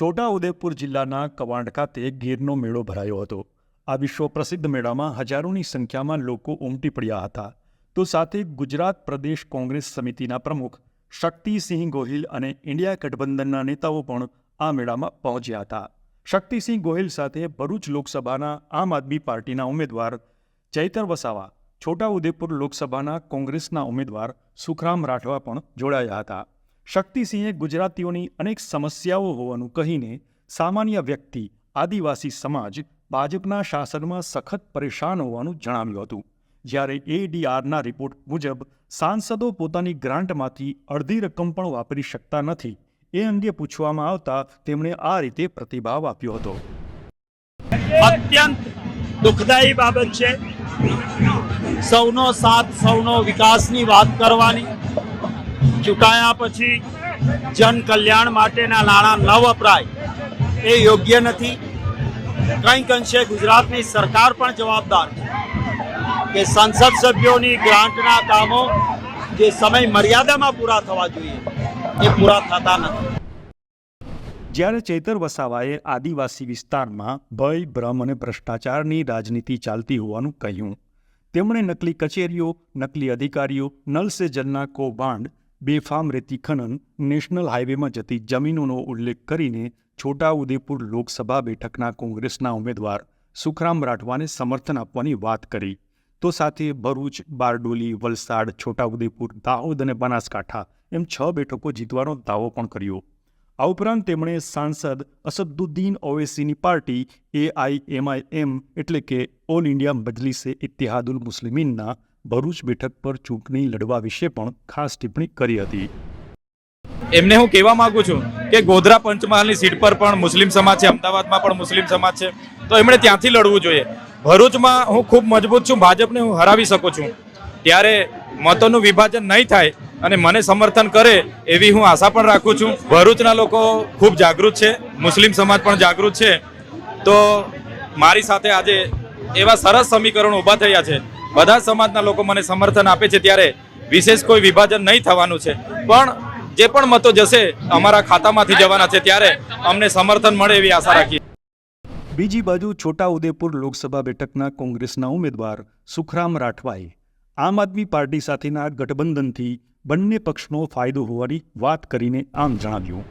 છોટા ઉદેપુર જિલ્લાના કવાંડ ખાતે ગીરનો મેળો ભરાયો હતો. આ વિશ્વ પ્રસિદ્ધ મેળામાં હજારોની સંખ્યામાં લોકો ઉમટી પડ્યા હતા. તો સાથે ગુજરાત પ્રદેશ કોંગ્રેસ સમિતિના પ્રમુખ શક્તિસિંહ ગોહિલ અને ઇન્ડિયા ગઠબંધનના નેતાઓ પણ આ મેળામાં પહોંચ્યા હતા. શક્તિસિંહ ગોહિલ સાથે ભરૂચ લોકસભાના આમ આદમી પાર્ટીના ઉમેદવાર ચૈતર વસાવા છોટા ઉદેપુર લોકસભાના કોંગ્રેસના ઉમેદવાર સુખરામ રાઠવા પણ જોડાયા હતા. શક્તિસિંહે ગુજરાતીઓની અનેક સમસ્યાઓ હોવાનું કહીને સામાન્ય વ્યક્તિ, આદિવાસી સમાજ, ભાજપના શાસનમાં સખત પરેશાન હોવાનું જણાવ્યું હતું. જ્યારે એડીઆરના રિપોર્ટ મુજબ સાંસદો પોતાની ગ્રાન્ટમાંથી અડધી રકમ પણ વાપરી શકતા નથી. એ અંગે પૂછવામાં આવતા તેમણે આ રીતે પ્રતિભાવ આપ્યો હતો. અત્યંત દુઃખદાયી બાબત છે. સૌનો સાથ, સૌનો વિકાસની વાત કરવાની. ચૂંટાયા પછી જનકલ્યાણ માટેના નાણાં ન વપરાય એ યોગ્ય નથી. કંઈક અંશે ગુજરાતની સરકાર પણ જવાબદાર કે સંસદ સભ્યોની ગ્રાન્ટના કામો જે સમય મર્યાદામાં પૂરા થવા જોઈએ એ પૂરા થતા નથી. જ્યારે ચેતર વસાવાએ આદિવાસી વિસ્તારમાં ભય, ભ્રમ અને ભ્રષ્ટાચારની રાજનીતિ ચાલતી હોવાનું કહ્યું. તેમણે નકલી કચેરીઓ, નકલી અધિકારીઓ, નલ સે જલના કૌભાંડ બેફામ રેતી ખનન નેશનલ હાઈવેમાં જતી જમીનોનો ઉલ્લેખ કરીને છોટાઉદેપુર લોકસભા બેઠકના કોંગ્રેસના ઉમેદવાર સુખરામ રાઠવાને સમર્થન આપવાની વાત કરી. તો સાથે ભરૂચ, બારડોલી, વલસાડ, છોટાઉદેપુર, દાહોદ અને બનાસકાંઠા એમ છ બેઠકો જીતવાનો દાવો પણ કર્યો. આ ઉપરાંત તેમણે સાંસદ અસદુદ્દીન ઓવેસીની પાર્ટી એઆઈએમઆઈએમ એટલે કે ઓલ ઇન્ડિયા મજલિસે ઇત્તિહાદુલ મુસ્લિમીનના ભરૂચ બેઠક પર ચૂંટણી લડવા વિશે પણ ખાસ ટિપ્પણી કરી હતી. એમને હું કહેવા માંગુ છું કે ગોધરા પંચમહાલની સીટ પર પણ મુસ્લિમ સમાજ છે, અમદાવાદમાં પણ મુસ્લિમ સમાજ છે, તો એમણે ત્યાંથી લડવું જોઈએ. ભરૂચમાં હું ખૂબ મજબૂત છું, ભાજપને હું હરાવી શકું છું. ત્યારે મતોનું વિભાજન નહીં થાય અને મને સમર્થન કરે એવી હું આશા પણ રાખું છું. ભરૂચના લોકો ખૂબ જાગૃત છે, મુસ્લિમ સમાજ પણ જાગૃત છે. તો મારી સાથે આજે એવા સરસ સમીકરણો ઊભા થયા છે બધા સમાજના લોકો મને સમર્થન આપે છે ત્યારે વિશેષ કોઈ વિભાજન નહીં થવાનું છે. પણ જે પણ મતો જશે અમારા ખાતામાંથી જવાના છે ત્યારે અમને સમર્થન મળે એવી આશા રાખીએ. બીજી બાજુ છોટાઉદેપુર લોકસભા બેઠકના કોંગ્રેસના ઉમેદવાર સુખરામ રાઠવાએ આમ આદમી પાર્ટી સાથેના ગઠબંધનથી બંને પક્ષનો ફાયદો હોવાની વાત કરીને આમ જણાવ્યું.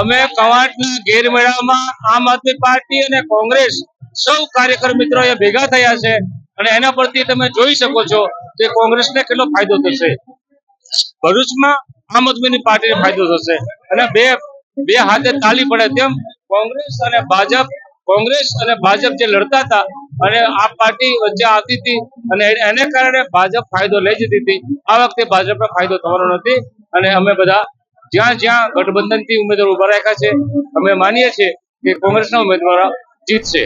અમે કવાટના ગેરમેળામાં આમ આદમી પાર્ટી અને કોંગ્રેસ સૌ કાર્યકર મિત્રો ભેગા થયા છે. અને એના પરથી તમે જોઈ શકો છો કે કોંગ્રેસને કેટલો ફાયદો થશે. ભરૂચમાં આમ આદમીની પાર્ટીને ફાયદો થશે. અને બે બે હાથે તાલી પડે તેમ કોંગ્રેસ અને ભાજપ, કોંગ્રેસ અને ભાજપ જે લડતા હતા અને આ પાર્ટી વચ્ચે આવતી હતી અને એને કારણે ભાજપ ફાયદો લઈ જતી હતી. આ વખતે ભાજપનો ફાયદો થવાનો નથી અને અમે બધા જ્યાં જ્યાં ગઠબંધનથી ઉમેદવારો ઊભા રાખ્યા છે, અમે માનીએ છીએ કે કોંગ્રેસના ઉમેદવારો જીતશે.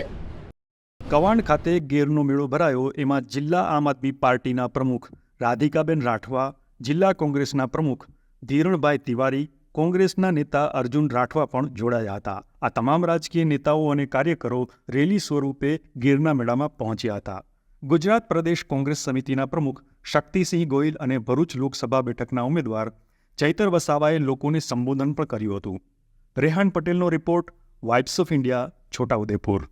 કવાંડ ખાતે ગેરનો મેળો ભરાયો, એમાં જિલ્લા આમ આદમી પાર્ટીના પ્રમુખ રાધિકાબેન રાઠવા, જિલ્લા કોંગ્રેસના પ્રમુખ ધીરણભાઈ તિવારી, કોંગ્રેસના નેતા અર્જુન રાઠવા પણ જોડાયા હતા. આ તમામ રાજકીય નેતાઓ અને કાર્યકરો રેલી સ્વરૂપે ગીરના મેળામાં પહોંચ્યા હતા. ગુજરાત પ્રદેશ કોંગ્રેસ સમિતિના પ્રમુખ શક્તિસિંહ ગોયલ અને ભરૂચ લોકસભા બેઠકના ઉમેદવાર ચૈતર વસાવાએ લોકોને સંબોધન પણ કર્યું હતું. રેહાન પટેલનો report, vibes of India, Chhota Udepur.